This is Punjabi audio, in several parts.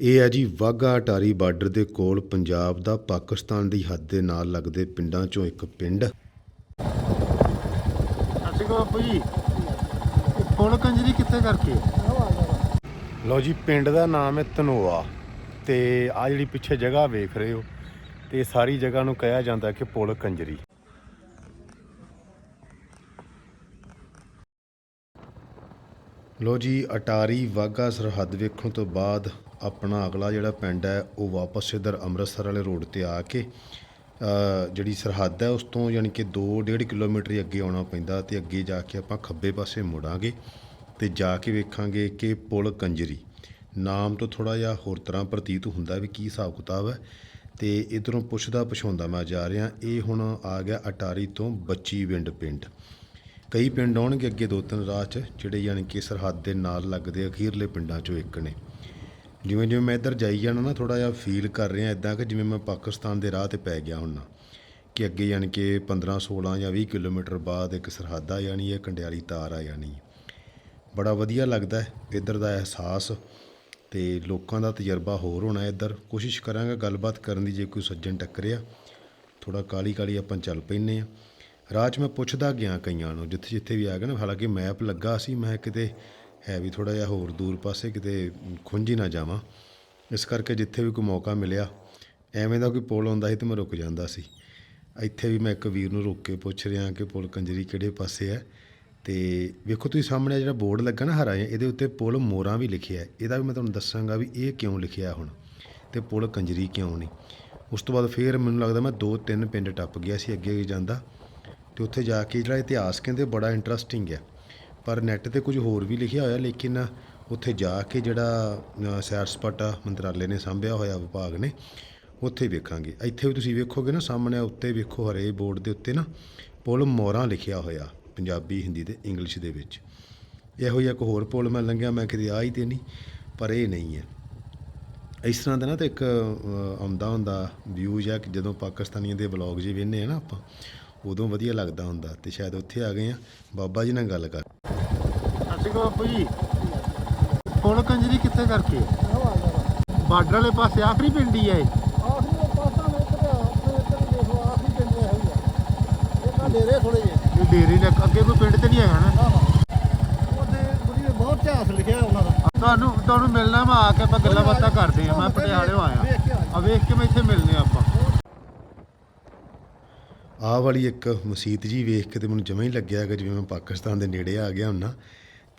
ਇਹ ਹੈ ਜੀ ਵਾਹਗਾ ਅਟਾਰੀ ਬਾਰਡਰ ਦੇ ਕੋਲ ਪੰਜਾਬ ਦਾ ਪਾਕਿਸਤਾਨ ਦੀ ਹੱਦ ਦੇ ਨਾਲ ਲੱਗਦੇ ਪਿੰਡਾਂ ਚੋਂ ਇੱਕ ਪਿੰਡ। ਅਸੀਂ ਕੋ ਪੁਲ ਕੰਜਰੀ ਕਿੱਥੇ ਕਰਕੇ? ਲਓ ਜੀ ਪਿੰਡ ਦਾ ਨਾਮ ਹੈ ਤਨੋਆ ਤੇ ਆ ਜਿਹੜੀ ਪਿੱਛੇ ਜਗ੍ਹਾ ਵੇਖ ਰਹੇ ਹੋ ਤੇ ਇਹ ਸਾਰੀ ਜਗ੍ਹਾ ਨੂੰ ਕਿਹਾ ਜਾਂਦਾ ਕਿ ਪੁਲ ਕੰਜਰੀ। ਲੋ ਜੀ ਅਟਾਰੀ ਵਾਗਾ ਸਰਹੱਦ ਵੇਖਣ ਤੋਂ ਬਾਅਦ ਆਪਣਾ ਅਗਲਾ ਜਿਹੜਾ ਪਿੰਡ ਹੈ, ਉਹ ਵਾਪਸ ਇਧਰ ਅੰਮ੍ਰਿਤਸਰ ਵਾਲੇ ਰੋਡ ਤੇ ਆ ਕੇ ਜਿਹੜੀ ਸਰਹੱਦ ਹੈ, ਉਸ ਤੋਂ ਯਾਨੀ ਕਿ 2.5 ਕਿਲੋਮੀਟਰ ਹੀ ਅੱਗੇ ਆਉਣਾ ਪੈਂਦਾ ਤੇ ਅੱਗੇ ਜਾ ਕੇ ਆਪਾਂ ਖੱਬੇ ਪਾਸੇ ਮੁੜਾਂਗੇ ਤੇ ਜਾ ਕੇ ਵੇਖਾਂਗੇ ਕਿ ਪੁਲ ਕੰਜਰੀ। ਨਾਮ ਤੋਂ ਥੋੜਾ ਜਿਹਾ ਹੋਰ ਤਰ੍ਹਾਂ ਪ੍ਰਤੀਤ ਹੁੰਦਾ ਵੀ ਕੀ ਹਿਸਾਬ ਕਿਤਾਬ ਹੈ ਤੇ ਇਧਰੋਂ ਪੁੱਛਦਾ ਪਛਾਉਂਦਾ ਮੈਂ ਜਾ ਰਿਹਾ, ਇਹ ਹੁਣ ਆ ਗਿਆ ਅਟਾਰੀ ਤੋਂ ਬੱਚੀ ਵਿੰਡ ਪਿੰਡ। ਕਈ ਪਿੰਡ ਆਉਣਗੇ ਅੱਗੇ ਦੋ ਤਿੰਨ ਰਾਹ 'ਚ, ਜਿਹੜੇ ਯਾਨੀ ਕਿ ਸਰਹੱਦ ਦੇ ਨਾਲ ਲੱਗਦੇ ਅਖੀਰਲੇ ਪਿੰਡਾਂ 'ਚੋਂ ਇੱਕ ਨੇ। ਜਿਵੇਂ ਜਿਵੇਂ ਮੈਂ ਇੱਧਰ ਜਾਈ ਜਾਣਾ ਨਾ ਥੋੜਾ ਜਿਹਾ ਫੀਲ ਕਰ ਰਿਹਾ ਇਦਾਂ ਕਿ ਜਿਵੇਂ ਮੈਂ ਪਾਕਿਸਤਾਨ ਦੇ ਰਾਹ ਤੇ ਪੈ ਗਿਆ ਹੁੰਨਾ। ਕਿ ਅੱਗੇ ਯਾਨੀ ਕਿ 15 16 ਜਾਂ 20 ਕਿਲੋਮੀਟਰ ਬਾਅਦ ਇੱਕ ਸਰਹੱਦ ਆ ਜਾਣੀ ਹੈ ਕੰਡਿਆਲੀ ਤਾਰ ਆ ਜਾਣੀ। ਬੜਾ ਵਧੀਆ ਲੱਗਦਾ ਹੈ, ਇੱਧਰ ਦਾ ਅਹਿਸਾਸ ਤੇ ਲੋਕਾਂ ਦਾ ਤਜਰਬਾ ਹੋਰ ਹੋਣਾ ਇੱਧਰ। ਕੋਸ਼ਿਸ਼ ਕਰਾਂਗਾ ਗੱਲਬਾਤ ਕਰਨ ਦੀ, ਜੇ ਕੋਈ ਸੱਜਣ ਟੱਕਰਿਆ ਥੋੜਾ ਕਾਲੀ ਕਾਲੀ ਆਪਾਂ ਚੱਲ ਪੈਨੇ ਆ ਰਾਹ 'ਚ ਮੈਂ ਪੁੱਛਦਾ ਗਿਆ ਕਈਆਂ ਨੂੰ ਜਿੱਥੇ ਜਿੱਥੇ ਵੀ ਆ ਗਿਆ ਨਾ, ਹਾਲਾਂਕਿ ਮੈਪ ਲੱਗਾ ਸੀ, ਮੈਂ ਕਿਤੇ ਹੈ ਵੀ ਥੋੜਾ ਜਿਹਾ ਹੋਰ ਦੂਰ ਪਾਸੇ ਕਿਤੇ ਖੁੰਝ ਹੀ ਨਾ ਜਾਵਾਂ। ਇਸ ਕਰਕੇ ਜਿੱਥੇ ਵੀ ਕੋਈ ਮੌਕਾ ਮਿਲਿਆ, ਐਵੇਂ ਦਾ ਕੋਈ ਪੁਲ ਆਉਂਦਾ ਸੀ ਤੇ ਮੈਂ ਰੁਕ ਜਾਂਦਾ ਸੀ। ਇੱਥੇ ਵੀ ਮੈਂ ਇੱਕ ਵੀਰ ਨੂੰ ਰੁਕ ਕੇ ਪੁੱਛ ਰਿਹਾ ਕਿ ਪੁਲ ਕੰਜਰੀ ਕਿਹੜੇ ਪਾਸੇ ਹੈ? ਤੇ ਵੇਖੋ ਤੁਸੀਂ ਸਾਹਮਣੇ ਜਿਹੜਾ ਬੋਰਡ ਲੱਗਾ ਨਾ ਹਰਾ ਇਹਦੇ ਉੱਤੇ ਪੁਲ ਮੋਰਾਂ ਵੀ ਲਿਖਿਆ ਇਹਦਾ ਵੀ ਮੈਂ ਤੁਹਾਨੂੰ ਦੱਸਾਂਗਾ ਵੀ ਇਹ ਕਿਉਂ ਲਿਖਿਆ ਹੁਣ ਤੇ ਪੁਲ ਕੰਜਰੀ ਕਿਉਂ ਨਹੀਂ। ਉਸ ਤੋਂ ਬਾਅਦ ਫੇਰ ਮੈਨੂੰ ਲੱਗਦਾ ਮੈਂ ਦੋ ਤਿੰਨ ਪਿੰਡ ਟੱਪ ਗਿਆ ਸੀ ਅੱਗੇ ਜਾਂਦਾ ਤੇ ਉੱਥੇ ਜਾ ਕੇ ਜਿਹੜਾ ਇਤਿਹਾਸ ਕਹਿੰਦੇ ਬੜਾ ਇੰਟਰਸਟਿੰਗ ਹੈ। ਪਰ ਨੈੱਟ ਤੇ ਕੁਝ ਹੋਰ ਵੀ ਲਿਖਿਆ ਹੋਇਆ, ਲੇਕਿਨ ਉੱਥੇ ਜਾ ਕੇ ਜਿਹੜਾ ਸੈਰ ਸਪਾਟਾ ਮੰਤਰਾਲੇ ਨੇ ਸਾਂਭਿਆ ਹੋਇਆ ਵਿਭਾਗ ਨੇ, ਉੱਥੇ ਵੇਖਾਂਗੇ। ਇੱਥੇ ਵੀ ਤੁਸੀਂ ਵੇਖੋਗੇ ਨਾ, ਸਾਹਮਣੇ ਉੱਤੇ ਵੇਖੋ ਹਰੇ ਬੋਰਡ ਦੇ ਉੱਤੇ ਨਾ, ਪੁਲ ਮੋਰਾਂ ਲਿਖਿਆ ਹੋਇਆ, ਪੰਜਾਬੀ, ਹਿੰਦੀ ਤੇ ਇੰਗਲਿਸ਼ ਦੇ ਵਿੱਚ। ਇਹੋ ਜਿਹਾ ਇੱਕ ਹੋਰ ਪੁਲ ਮੈਂ ਲੰਘਿਆ, ਮੈਂ ਕਿਤੇ ਆ ਹੀ ਤੇ ਨਹੀਂ, ਪਰ ਇਹ ਨਹੀਂ ਹੈ। ਇਸ ਤਰ੍ਹਾਂ ਦਾ ਨਾ ਤਾਂ ਇੱਕ ਆਉਂਦਾ ਹੁੰਦਾ ਵਿਊ ਜਾਂ ਕਿ ਜਦੋਂ ਪਾਕਿਸਤਾਨੀਆਂ ਦੇ ਵਲੌਗ ਜੇ ਵੇਖਨੇ ਆ ਨਾ ਆਪਾਂ, ਉਦੋਂ ਵਧੀਆ ਲੱਗਦਾ ਹੁੰਦਾ, ਤੇ ਸ਼ਾਇਦ ਉੱਥੇ ਆ ਗਏ ਆ। ਬਾਬਾ ਜੀ ਨਾਲ ਗੱਲ ਕਰ। ਅਸੀਂ ਕੋ ਬਾਪੂ ਜੀ। ਪੁਲ ਕੰਜਰੀ ਕਿੱਥੇ ਕਰਕੇ? ਬਾਰਡਰ ਵਾਲੇ ਪਾਸੇ, ਆਖਰੀ ਪਿੰਡ ਹੀ ਹੈ ਇਹ। ਡੇਰੇ ਥੋੜੇ ਜਿਹੇ ਇਹ ਡੇਰੇ ਨੇ, ਅੱਗੇ ਕੋਈ ਪਿੰਡ ਤੇ ਨਹੀਂ ਹੈਗਾ ਨਾ? ਉਹਦੇ ਗੁਰੀ ਨੇ ਬਹੁਤ ਇਤਿਹਾਸ ਲਿਖਿਆ ਉਹਨਾਂ ਦਾ ਤੁਹਾਨੂੰ ਤੁਹਾਨੂੰ ਮਿਲਣਾ ਮੈਂ ਆ ਕੇ ਆਪਾਂ ਗੱਲਾਂ ਬਾਤਾਂ ਕਰਦੇ ਆ। ਮੈਂ ਪਟਿਆਲੇ ਆਇਆ। ਵੇਖ ਕੇ ਆ ਆ ਵੇਖ ਕੇ ਮੈਂ ਇੱਥੇ ਮਿਲਨੇ ਆ ਆਪਾਂ। ਆਹ ਵਾਲੀ ਇੱਕ ਮਸਜਿਦ ਜੀ ਵੇਖ ਕੇ ਤੇ ਮੈਨੂੰ ਜਮਾਂ ਹੀ ਲੱਗਿਆ ਕਿ ਜਿਵੇਂ ਮੈਂ ਪਾਕਿਸਤਾਨ ਦੇ ਨੇੜੇ ਆ ਗਿਆ ਹੁੰਨਾ।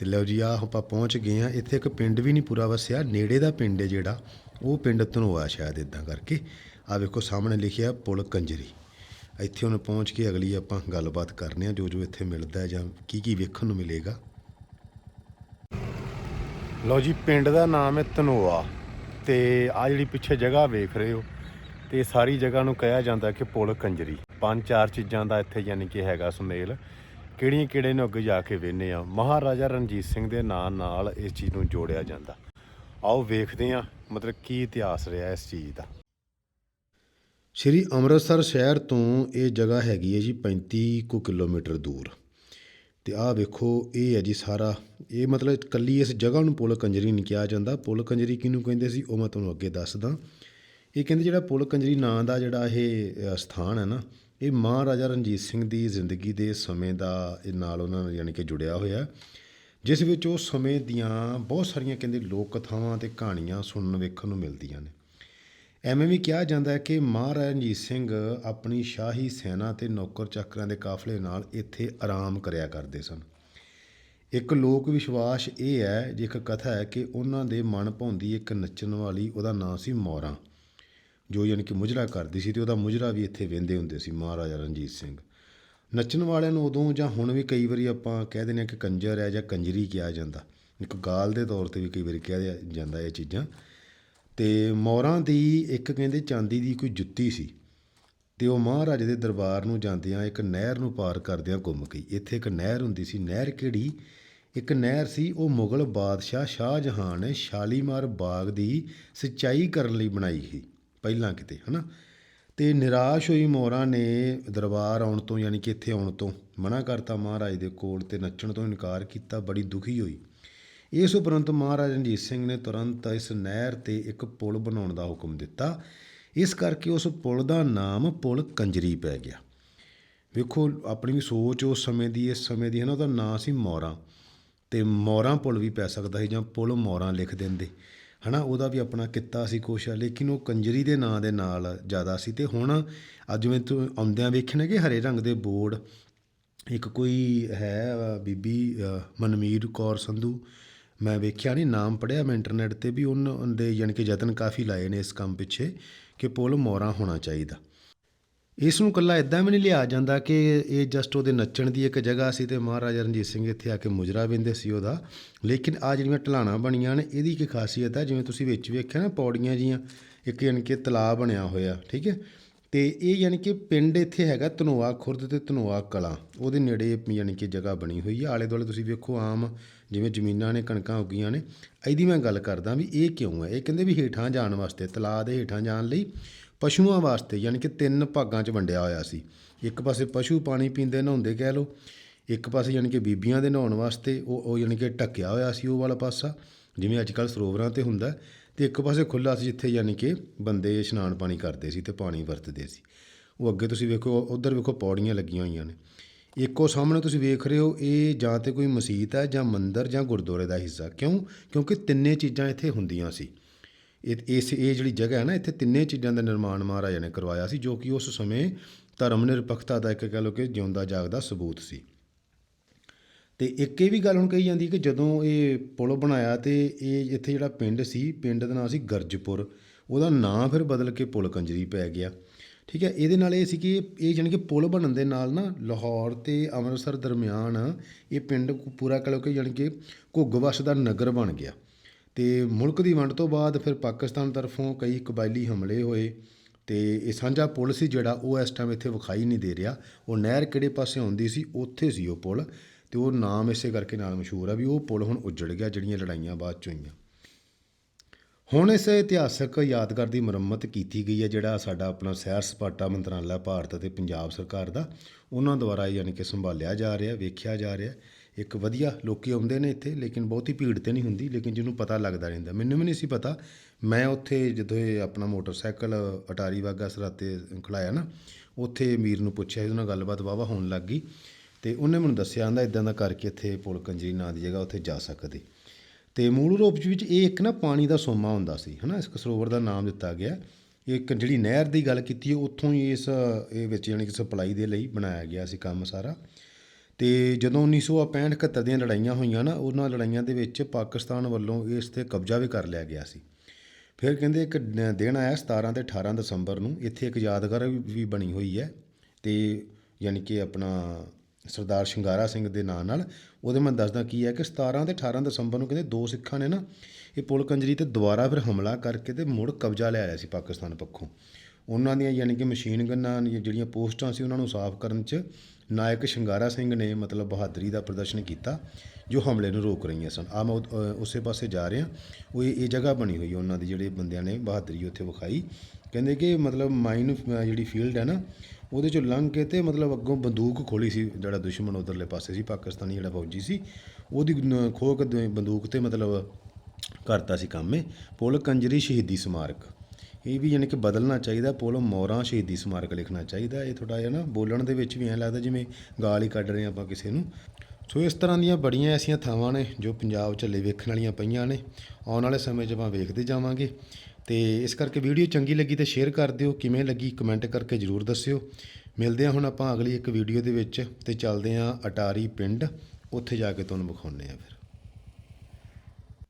ਤੇ ਲਓ ਜੀ, ਆਹ ਆਪਾਂ ਪਹੁੰਚ ਗਏ ਆ ਇੱਥੇ ਇੱਕ ਪਿੰਡ ਵੀ ਨਹੀਂ ਪੂਰਾ ਵਸਿਆ, ਨੇੜੇ ਦਾ ਪਿੰਡ ਹੈ ਜਿਹੜਾ। ਉਹ ਪਿੰਡ ਧਨੋਆ ਸ਼ਾਇਦ ਇਦਾਂ ਕਰਕੇ। ਆ ਵੇਖੋ, ਸਾਹਮਣੇ ਲਿਖਿਆ ਪੁਲ ਕੰਜਰੀ। ਇੱਥੇ ਹੁਣ ਪਹੁੰਚ ਕੇ ਅਗਲੀ ਆਪਾਂ ਗੱਲਬਾਤ ਕਰਨੇ ਆ ਜੋ ਜੋ ਇੱਥੇ ਮਿਲਦਾ ਜਾਂ ਕੀ ਕੀ ਵੇਖਣ ਨੂੰ ਮਿਲੇਗਾ। ਲਓ ਜੀ, ਪਿੰਡ ਦਾ ਨਾਮ ਹੈ ਧਨੋਆ। ਤੇ ਆ ਜਿਹੜੀ ਪਿੱਛੇ ਜਗ੍ਹਾ ਵੇਖ ਰਹੇ ਹੋ, ਤੇ ਇਹ ਸਾਰੀ ਜਗ੍ਹਾ ਨੂੰ ਕਿਹਾ ਜਾਂਦਾ ਕਿ ਪੁਲ ਕੰਜਰੀ। ਪੰਜ ਚਾਰ ਚੀਜ਼ਾਂ ਦਾ ਇੱਥੇ ਯਾਨੀ ਕਿ ਹੈਗਾ ਸੁਮੇਲ। ਕਿਹੜੀਆਂ ਕਿਹੜੇ ਨੂੰ ਅੱਗੇ ਜਾ ਕੇ ਵੇਖਨੇ ਆ? ਮਹਾਰਾਜਾ ਰਣਜੀਤ ਸਿੰਘ ਦੇ ਨਾਂ ਨਾਲ ਇਸ ਚੀਜ਼ ਨੂੰ ਜੋੜਿਆ ਜਾਂਦਾ। ਆਓ ਵੇਖਦੇ ਆ ਮਤਲਬ ਕੀ ਇਤਿਹਾਸ ਰਿਹਾ ਇਸ ਚੀਜ਼ ਦਾ। ਸ਼੍ਰੀ ਅੰਮ੍ਰਿਤਸਰ ਸ਼ਹਿਰ ਤੋਂ ਇਹ ਜਗ੍ਹਾ ਹੈਗੀ ਹੈ ਜੀ 35 ਕੁ ਕਿਲੋਮੀਟਰ ਦੂਰ। ਤੇ ਆਹ ਵੇਖੋ, ਇਹ ਹੈ ਜੀ ਸਾਰਾ। ਇਹ ਮਤਲਬ ਕੱਲੀ ਇਸ ਜਗ੍ਹਾ ਨੂੰ ਪੁਲ ਕੰਜਰੀ ਨਹੀਂ ਕਿਹਾ ਜਾਂਦਾ। ਪੁਲ ਕੰਜਰੀ ਕਿਹਨੂੰ ਕਹਿੰਦੇ ਸੀ? ਉਹ ਮੈਂ ਤੁਹਾਨੂੰ ਅੱਗੇ ਦੱਸਦਾ। ਇਹ ਕਹਿੰਦੇ ਜਿਹੜਾ ਪੁਲ ਕੰਜਰੀ ਨਾਂ ਦਾ ਜਿਹੜਾ ਇਹ ਸਥਾਨ ਹੈ ਨਾ ਇਹ ਮਹਾਰਾਜਾ ਰਣਜੀਤ ਸਿੰਘ ਦੀ ਜ਼ਿੰਦਗੀ ਦੇ ਸਮੇਂ ਦਾ ਇਹ ਨਾਲ ਉਹਨਾਂ ਨਾਲ ਯਾਨੀ ਕਿ ਜੁੜਿਆ ਹੋਇਆ ਜਿਸ ਵਿੱਚ ਉਹ ਸਮੇਂ ਦੀਆਂ ਬਹੁਤ ਸਾਰੀਆਂ ਕਹਿੰਦੇ ਲੋਕ ਕਥਾਵਾਂ ਤੇ ਕਹਾਣੀਆਂ ਸੁਣਨ ਵੇਖਣ ਨੂੰ ਮਿਲਦੀਆਂ ਨੇ। ਐਵੇਂ ਵੀ ਕਿਹਾ ਜਾਂਦਾ ਹੈ ਕਿ ਮਹਾਰਾਜਾ ਰਣਜੀਤ ਸਿੰਘ ਆਪਣੀ ਸ਼ਾਹੀ ਸੈਨਾ ਤੇ ਨੌਕਰ ਚਾਕਰਾਂ ਦੇ ਕਾਫਲੇ ਨਾਲ ਇੱਥੇ ਆਰਾਮ ਕਰਿਆ ਕਰਦੇ ਸਨ। ਇੱਕ ਲੋਕ ਵਿਸ਼ਵਾਸ ਇਹ ਹੈ, ਜੇ ਇੱਕ ਕਥਾ ਹੈ ਕਿ ਉਹਨਾਂ ਦੇ ਮਨ ਭਾਉਂਦੀ ਇੱਕ ਨੱਚਣ ਵਾਲੀ ਉਹਦਾ ਨਾਂ ਸੀ ਮੌਰਾ। ਜੋ ਯਾਨੀ ਕਿ ਮੁਜਰਾ ਕਰਦੀ ਸੀ ਤੇ ਉਹਦਾ ਮੁਜਰਾ ਵੀ ਇੱਥੇ ਵਹਿੰਦੇ ਹੁੰਦੇ ਸੀ, ਮਹਾਰਾਜਾ ਰਣਜੀਤ ਸਿੰਘ। ਨੱਚਣ ਵਾਲਿਆਂ ਨੂੰ ਉਦੋਂ ਜਾਂ ਹੁਣ ਵੀ ਕਈ ਵਾਰੀ ਆਪਾਂ ਕਹਿ ਦਿੰਦੇ ਹਾਂ ਕਿ ਕੰਜਰ ਹੈ ਜਾਂ ਕੰਜਰੀ ਕਿਹਾ ਜਾਂਦਾ। ਇੱਕ ਗਾਲ ਦੇ ਤੌਰ ਤੇ ਵੀ ਕਈ ਵਾਰੀ ਕਿਹਾ ਜਾਂਦਾ ਇਹ ਚੀਜ਼ਾਂ। ਤੇ ਮੌਰਾਂ ਦੀ ਇੱਕ ਕਹਿੰਦੇ ਚਾਂਦੀ ਦੀ ਕੋਈ ਜੁੱਤੀ ਸੀ ਤੇ ਉਹ ਮਹਾਰਾਜ ਦੇ ਦਰਬਾਰ ਨੂੰ ਜਾਂਦਿਆਂ ਇੱਕ ਨਹਿਰ ਨੂੰ ਪਾਰ ਕਰਦਿਆਂ ਗੁੰਮ ਗਈ। ਇੱਥੇ ਇੱਕ ਨਹਿਰ ਹੁੰਦੀ ਸੀ। ਨਹਿਰ ਕਿਹੜੀ? ਇੱਕ ਨਹਿਰ ਸੀ, ਉਹ ਮੁਗਲ ਬਾਦਸ਼ਾਹ ਸ਼ਾਹਜਹਾਨ ਨੇ ਸ਼ਾਲੀਮਾਰ ਬਾਗ ਦੀ ਸਿੰਚਾਈ ਕਰਨ ਲਈ ਬਣਾਈ ਸੀ। ਪਹਿਲਾਂ ਕਿਤੇ, ਹਨਾ? ਤੇ ਨਿਰਾਸ਼ ਹੋਈ ਮੋਰਾ ਨੇ ਦਰਬਾਰ ਆਉਣ ਤੋਂ, ਯਾਨੀ ਕਿ ਇੱਥੇ ਆਉਣ ਤੋਂ ਮਨਾ ਕਰਤਾ ਮਹਾਰਾਜ ਦੇ ਕੋਲ ਤੇ ਨੱਚਣ ਤੋਂ ਇਨਕਾਰ ਕੀਤਾ, ਬੜੀ ਦੁਖੀ ਹੋਈ। ਇਸ ਉਪਰੰਤ ਮਹਾਰਾਜਾ ਰਣਜੀਤ ਸਿੰਘ ਨੇ ਤੁਰੰਤ ਇਸ ਨਹਿਰ ਤੇ ਇੱਕ ਪੁਲ ਬਣਾਉਣ ਦਾ ਹੁਕਮ ਦਿੱਤਾ। ਇਸ ਕਰਕੇ ਉਸ ਪੁਲ ਦਾ ਨਾਮ ਪੁਲ ਕੰਜਰੀ ਪੈ ਗਿਆ। ਵੇਖੋ, ਆਪਣੀ ਵੀ ਸੋਚ ਉਸ ਸਮੇਂ ਦੀ, ਇਸ ਸਮੇਂ ਦੀ ਹੈ ਨਾ ਉਹਦਾ ਨਾਂ ਸੀ ਮੌਰਾ ਤੇ ਮੌਰਾ ਪੁਲ ਵੀ ਪੈ ਸਕਦਾ ਸੀ ਜਾਂ ਪੁਲ ਮੌਰਾ ਲਿਖ ਦਿੰਦੇ। ਹੈ ਨਾ ਉਹਦਾ ਵੀ ਆਪਣਾ ਕਿੱਤਾ ਸੀ, ਕੁਛ ਆ, ਲੇਕਿਨ ਉਹ ਕੰਜਰੀ ਦੇ ਨਾਂ ਦੇ ਨਾਲ ਜ਼ਿਆਦਾ ਸੀ। ਤੇ ਹੁਣ ਅੱਜ ਜਿਵੇਂ ਤੂੰ ਆਉਂਦਿਆਂ ਕਿ ਹਰੇ ਰੰਗ ਦੇ ਬੋਰਡ, ਇੱਕ ਕੋਈ ਹੈ, ਬੀਬੀ ਮਨਮੀਰ ਕੌਰ ਸੰਧੂ, ਮੈਂ ਵੇਖਿਆ ਨਹੀਂ ਨਾਮ ਪੜਿਆ ਮੈਂ ਇੰਟਰਨੈਟ ਤੇ ਵੀ, ਉਹਨਾਂ ਦੇ ਯਾਨੀ ਕਿ ਯਤਨ ਕਾਫੀ ਲਾਏ ਨੇ ਇਸ ਕੰਮ ਪਿੱਛੇ ਕਿ ਪੁਲ ਮੋਰਾ ਹੋਣਾ ਚਾਹੀਦਾ। ਇਸ ਨੂੰ ਇਕੱਲਾ ਇੱਦਾਂ ਵੀ ਨਹੀਂ ਲਿਆ ਜਾਂਦਾ ਕਿ ਇਹ ਜਸਟ ਉਹਦੇ ਨੱਚਣ ਦੀ ਇੱਕ ਜਗ੍ਹਾ ਸੀ ਅਤੇ ਮਹਾਰਾਜਾ ਰਣਜੀਤ ਸਿੰਘ ਇੱਥੇ ਆ ਕੇ ਮੁਜਰਾ ਬਿੰਦੇ ਸੀ ਉਹਦਾ। ਲੇਕਿਨ ਆ ਜਿਹੜੀਆਂ ਢਲਾਣਾ ਬਣੀਆਂ ਨੇ, ਇਹਦੀ ਇੱਕ ਖਾਸੀਅਤ ਹੈ ਜਿਵੇਂ ਤੁਸੀਂ ਵਿੱਚ ਵੇਖਿਆ ਨਾ ਪੌੜੀਆਂ ਜੀਆਂ, ਇੱਕ ਯਾਨੀ ਕਿ ਤਲਾਅ ਬਣਿਆ ਹੋਇਆ, ਠੀਕ ਹੈ? ਤੇ ਇਹ ਯਾਨੀ ਕਿ ਪਿੰਡ ਇੱਥੇ ਹੈਗਾ ਧਨੋਆ, ਖੁਰਦ ਤੇ ਧਨੋਆ ਕਲਾਂ। ਉਹਦੇ ਨੇੜੇ ਯਾਨੀ ਕਿ ਜਗ੍ਹਾ ਬਣੀ ਹੋਈ ਹੈ ਆਲੇ ਦੁਆਲੇ ਤੁਸੀਂ ਵੇਖੋ ਆਮ ਜਿਵੇਂ ਜ਼ਮੀਨਾਂ ਨੇ, ਕਣਕਾਂ ਉੱਗੀਆਂ ਨੇ। ਇਹਦੀ ਮੈਂ ਗੱਲ ਕਰਦਾ ਵੀ ਇਹ ਕਿਉਂ ਹੈ ਇਹ ਕਹਿੰਦੇ ਵੀ ਹੇਠਾਂ ਜਾਣ ਵਾਸਤੇ, ਤਲਾਅ ਦੇ ਹੇਠਾਂ ਜਾਣ ਲਈ ਪਸ਼ੂਆਂ ਵਾਸਤੇ ਯਾਨੀ ਕਿ ਤਿੰਨ ਭਾਗਾਂ 'ਚ ਵੰਡਿਆ ਹੋਇਆ ਸੀ। ਇੱਕ ਪਾਸੇ ਪਸ਼ੂ ਪਾਣੀ ਪੀਂਦੇ, ਨਹਾਉਂਦੇ ਕਹਿ ਲਓ। ਇੱਕ ਪਾਸੇ ਯਾਨੀ ਕਿ ਬੀਬੀਆਂ ਦੇ ਨਹਾਉਣ ਵਾਸਤੇ ਉਹ ਉਹ ਯਾਨੀ ਕਿ ਢੱਕਿਆ ਹੋਇਆ ਸੀ ਉਹ ਵਾਲਾ ਪਾਸਾ। ਜਿਵੇਂ ਅੱਜ ਕੱਲ੍ਹ ਸਰੋਵਰਾਂ ਤੇ ਹੁੰਦਾ। ਤੇ ਇੱਕ ਪਾਸੇ ਖੁੱਲਾ ਸੀ ਜਿੱਥੇ ਯਾਨੀ ਕਿ ਬੰਦੇ ਇਸ਼ਨਾਨ ਪਾਣੀ ਕਰਦੇ ਸੀ ਤੇ ਪਾਣੀ ਵਰਤਦੇ ਸੀ। ਉਹ ਅੱਗੇ ਤੁਸੀਂ ਵੇਖੋ, ਉਧਰ ਵੇਖੋ ਪੌੜੀਆਂ ਲੱਗੀਆਂ ਹੋਈਆਂ ਨੇ। ਇੱਕੋ ਸਾਹਮਣੇ ਤੁਸੀਂ ਵੇਖ ਰਹੇ ਹੋ, ਇਹ ਜਾਂ ਤੇ ਕੋਈ ਮਸਜਿਦ ਹੈ ਜਾਂ ਮੰਦਿਰ ਜਾਂ ਗੁਰਦੁਆਰੇ ਦਾ ਹਿੱਸਾ। ਕਿਉਂ? ਕਿਉਂਕਿ ਤਿੰਨੇ ਚੀਜ਼ਾਂ ਇੱਥੇ ਹੁੰਦੀਆਂ ਸੀ। ਇਹ, ਇਸ, ਇਹ ਜਿਹੜੀ ਜਗ੍ਹਾ ਹੈ ਨਾ, ਇੱਥੇ ਤਿੰਨੇ ਚੀਜ਼ਾਂ ਦਾ ਨਿਰਮਾਣ ਮਹਾਰਾਜਾ ਨੇ ਕਰਵਾਇਆ ਸੀ, ਜੋ ਕਿ ਉਸ ਸਮੇਂ ਧਰਮ ਨਿਰਪੱਖਤਾ ਦਾ ਇੱਕ ਕਹਿ ਲਓ ਕਿ ਜਿਉਂਦਾ ਜਾਗਦਾ ਸਬੂਤ ਸੀ। ਤੇ ਇੱਕ ਇਹ ਵੀ ਗੱਲ ਹੁਣ ਕਹੀ ਜਾਂਦੀ ਕਿ ਜਦੋਂ ਇਹ ਪੁਲ ਬਣਾਇਆ ਤੇ ਇਹ ਇੱਥੇ ਜਿਹੜਾ ਪਿੰਡ ਸੀ, ਪਿੰਡ ਦਾ ਨਾਮ ਸੀ ਗਰਜਪੁਰ, ਉਹਦਾ ਨਾਂ ਫਿਰ ਬਦਲ ਕੇ ਪੁਲ ਕੰਜਰੀ ਪੈ ਗਿਆ। ਠੀਕ ਹੈ, ਇਹਦੇ ਨਾਲ ਇਹ ਸੀ ਕਿ ਇਹ- ਇਹ ਜਾਣੀ ਕਿ ਪੁਲ ਬਣਨ ਦੇ ਨਾਲ ਨਾ ਲਾਹੌਰ ਤੇ ਅੰਮ੍ਰਿਤਸਰ ਦਰਮਿਆਨ ਇਹ ਪਿੰਡ ਪੂਰਾ ਕਹਿ ਲਓ ਕਿ ਜਾਣੀ ਕਿ ਘੁੱਗਵਸ ਦਾ ਨਗਰ ਬਣ ਗਿਆ। ਤੇ ਮੁਲਕ ਦੀ ਵੰਡ ਤੋਂ ਬਾਅਦ ਫਿਰ ਪਾਕਿਸਤਾਨ ਤਰਫੋਂ ਕਈ ਕਬਾਇਲੀ ਹਮਲੇ ਹੋਏ ਤੇ ਇਹ ਸਾਂਝਾ ਪੁਲ ਸੀ ਜਿਹੜਾ ਉਹ ਇਸ ਟਾਈਮ ਇੱਥੇ ਵਿਖਾਈ ਨਹੀਂ ਦੇ ਰਿਹਾ। ਉਹ ਨਹਿਰ ਕਿਹੜੇ ਪਾਸੇ ਆਉਂਦੀ ਸੀ, ਉੱਥੇ ਸੀ ਉਹ ਪੁਲ। ਤੇ ਉਹ ਨਾਮ ਇਸੇ ਕਰਕੇ ਨਾਲ ਮਸ਼ਹੂਰ ਆ ਵੀ ਉਹ ਪੁਲ ਹੁਣ ਉੱਜੜ ਗਿਆ ਜਿਹੜੀਆਂ ਲੜਾਈਆਂ ਬਾਅਦ ਚ ਹੋਈਆਂ। ਹੁਣ ਇਸ ਇਤਿਹਾਸਕ ਯਾਦਗਾਰ ਦੀ ਮੁਰੰਮਤ ਕੀਤੀ ਗਈ ਹੈ ਜਿਹੜਾ ਸਾਡਾ ਆਪਣਾ ਸੈਰ ਸਪਾਟਾ ਮੰਤਰਾਲਾ ਭਾਰਤ ਅਤੇ ਪੰਜਾਬ ਸਰਕਾਰ ਦਾ, ਉਹਨਾਂ ਦੁਆਰਾ ਯਾਨੀ ਕਿ ਸੰਭਾਲਿਆ ਜਾ ਰਿਹਾ, ਵੇਖਿਆ ਜਾ ਰਿਹਾ। ਇੱਕ ਵਧੀਆ ਲੋਕੀ ਆਉਂਦੇ ਨੇ ਇੱਥੇ, ਲੇਕਿਨ ਬਹੁਤੀ ਭੀੜ ਤੇ ਨਹੀਂ ਹੁੰਦੀ, ਲੇਕਿਨ ਜਿਹਨੂੰ ਪਤਾ ਲੱਗਦਾ ਰਹਿੰਦਾ। ਮੈਨੂੰ ਵੀ ਨਹੀਂ ਸੀ ਪਤਾ, ਮੈਂ ਉੱਥੇ ਜਦੋਂ ਇਹ ਆਪਣਾ ਮੋਟਰਸਾਈਕਲ ਅਟਾਰੀ ਵਾਗਾ ਸਰਾਤੇ ਖਲਾਇਆ ਨਾ, ਉੱਥੇ ਮੀਰ ਨੂੰ ਪੁੱਛਿਆ, ਉਹਦੇ ਨਾਲ ਗੱਲਬਾਤ ਵਾਵਾ ਹੋਣ ਲੱਗ ਗਈ। ਤੇ ਉਹਨੇ ਮੈਨੂੰ ਦੱਸਿਆ ਆਂਦਾ ਇਦਾਂ ਦਾ ਕਰਕੇ ਇੱਥੇ ਪੁਲ ਕੰਜਰੀ ਨਾਂ ਦੀ ਜਗ੍ਹਾ ਉੱਥੇ ਜਾ ਸਕਦੇ। ਤੇ ਮੂਲ ਰੂਪ ਵਿੱਚ ਇਹ ਇੱਕ ਨਾ ਪਾਣੀ ਦਾ ਸੋਮਾ ਹੁੰਦਾ ਸੀ, ਹਨਾ, ਇਸ ਸਰੋਵਰ ਦਾ ਨਾਮ ਦਿੱਤਾ ਗਿਆ। ਇਹ ਇੱਕ ਜਿਹੜੀ ਨਹਿਰ ਦੀ ਗੱਲ ਕੀਤੀ ਉੱਥੋਂ ਹੀ ਇਸ, ਇਹ ਵਿੱਚ ਯਾਨੀ ਕਿ ਸਪਲਾਈ ਦੇ ਲਈ ਬਣਾਇਆ ਗਿਆ ਸੀ ਕੰਮ ਸਾਰਾ। ਤੇ ਜਦੋਂ 1965 71 ਦੀਆਂ ਲੜਾਈਆਂ ਹੋਈਆਂ ਨਾ, ਉਹਨਾਂ ਲੜਾਈਆਂ ਦੇ ਵਿੱਚ ਪਾਕਿਸਤਾਨ ਵੱਲੋਂ ਇਸ ਤੇ ਕਬਜ਼ਾ ਵੀ ਕਰ ਲਿਆ ਗਿਆ ਸੀ। ਫਿਰ ਕਹਿੰਦੇ ਇੱਕ ਦਿਨ ਆਇਆ 17 ਤੇ 18 ਦਸੰਬਰ ਨੂੰ, ਇੱਥੇ ਇੱਕ ਯਾਦਗਾਰ ਵੀ ਵੀ ਬਣੀ ਹੋਈ ਹੈ ਤੇ ਯਾਨੀ ਕਿ ਆਪਣਾ ਸਰਦਾਰ ਸ਼ਿੰਗਾਰਾ ਸਿੰਘ ਦੇ ਨਾਂ ਨਾਲ, ਉਹਦੇ ਮੈਂ ਦੱਸਦਾ ਕੀ ਹੈ ਕਿ 17 ਤੇ 18 ਦਸੰਬਰ ਨੂੰ ਕਹਿੰਦੇ ਦੋ ਸਿੱਖਾਂ ਨੇ ਨਾ, ਇਹ ਪੁਲ ਕੰਜਰੀ ਤੇ ਦੁਬਾਰਾ ਫਿਰ ਹਮਲਾ ਕਰਕੇ ਤੇ ਮੁੜ ਕਬਜ਼ਾ ਲੈ ਆਇਆ ਸੀ ਪਾਕਿਸਤਾਨ ਪੱਖੋਂ। ਉਹਨਾਂ ਦੀਆਂ ਯਾਨੀ ਕਿ ਮਸ਼ੀਨ ਗੰਨਾਂ ਜਿਹੜੀਆਂ ਪੋਸਟਾਂ ਸੀ ਉਹਨਾਂ ਨੂੰ ਸਾਫ਼ ਕਰਨ 'ਚ ਨਾਇਕ ਸ਼ਿੰਗਾਰਾ ਸਿੰਘ ਨੇ ਮਤਲਬ ਬਹਾਦਰੀ ਦਾ ਪ੍ਰਦਰਸ਼ਨ ਕੀਤਾ, ਜੋ ਹਮਲੇ ਨੂੰ ਰੋਕ ਰਹੀਆਂ ਸਨ। ਆ ਮੈਂ ਉਸੇ ਪਾਸੇ ਜਾ ਰਿਹਾ, ਉਹ ਇਹ ਇਹ ਜਗ੍ਹਾ ਬਣੀ ਹੋਈ ਉਹਨਾਂ ਦੀ ਜਿਹੜੇ ਬੰਦਿਆਂ ਨੇ ਬਹਾਦਰੀ ਉੱਥੇ ਵਿਖਾਈ। ਕਹਿੰਦੇ ਕਿ ਮਤਲਬ ਮਾਈਨ ਜਿਹੜੀ ਫੀਲਡ ਹੈ ਨਾ ਉਹਦੇ ਚੋਂ ਲੰਘ ਕੇ ਤੇ ਮਤਲਬ ਅੱਗੋਂ ਬੰਦੂਕ ਖੋਲੀ ਸੀ, ਜਿਹੜਾ ਦੁਸ਼ਮਣ ਉਧਰਲੇ ਪਾਸੇ ਸੀ, ਪਾਕਿਸਤਾਨੀ ਜਿਹੜਾ ਫੌਜੀ ਸੀ, ਉਹਦੀ ਖੋਹ ਕੇ ਦ- ਬੰਦੂਕ ਤੇ ਮਤਲਬ ਕਰਤਾ ਸੀ ਕੰਮ ਇਹ, ਪੁਲ ਕੰਜਰੀ ਸ਼ਹੀਦੀ ਸਮਾਰਕ। ਇਹ ਵੀ ਯਾਨੀ ਕਿ ਬਦਲਣਾ ਚਾਹੀਦਾ, ਪੁਲ ਮੋਰਾਂ ਸ਼ਹੀਦੀ ਸਮਾਰਕ ਲਿਖਣਾ ਚਾਹੀਦਾ, ਇਹ ਥੋੜਾ ਜਿਹਾ ਨਾ ਬੋਲਣ ਦੇ ਵਿੱਚ ਵੀ ਐਂ ਲੱਗਦਾ ਜਿਵੇਂ ਗਾਲ ਹੀ ਕੱਢ ਰਹੇ ਆਪਾਂ ਕਿਸੇ ਨੂੰ। ਸੋ ਇਸ ਤਰ੍ਹਾਂ ਦੀਆਂ ਬੜੀਆਂ ਐਸੀਆਂ ਥਾਵਾਂ ਨੇ ਜੋ ਪੰਜਾਬ 'ਚ ਹਲੇ ਵੇਖਣ ਵਾਲੀਆਂ ਪਈਆਂ ਨੇ, ਆਉਣ ਵਾਲੇ ਸਮੇਂ 'ਚ ਆਪਾਂ ਵੇਖਦੇ ਜਾਵਾਂਗੇ। ਤੇ ਇਸ ਕਰਕੇ ਵੀਡੀਓ ਚੰਗੀ ਲੱਗੀ ਤੇ ਸ਼ੇਅਰ ਕਰ ਦਿਓ, ਕਿਵੇਂ ਲੱਗੀ ਕਮੈਂਟ ਕਰਕੇ ਜਰੂਰ ਦੱਸਿਓ। ਮਿਲਦੇ ਹਾਂ ਹੁਣ ਆਪਾਂ ਅਗਲੀ ਇੱਕ ਵੀਡੀਓ ਦੇ ਵਿੱਚ ਤੇ ਚੱਲਦੇ ਹਾਂ ਅਟਾਰੀ ਪਿੰਡ, ਉੱਥੇ ਜਾ ਕੇ ਤੁਹਾਨੂੰ ਵਿਖਾਉਂਦੇ ਹਾਂ ਫਿਰ।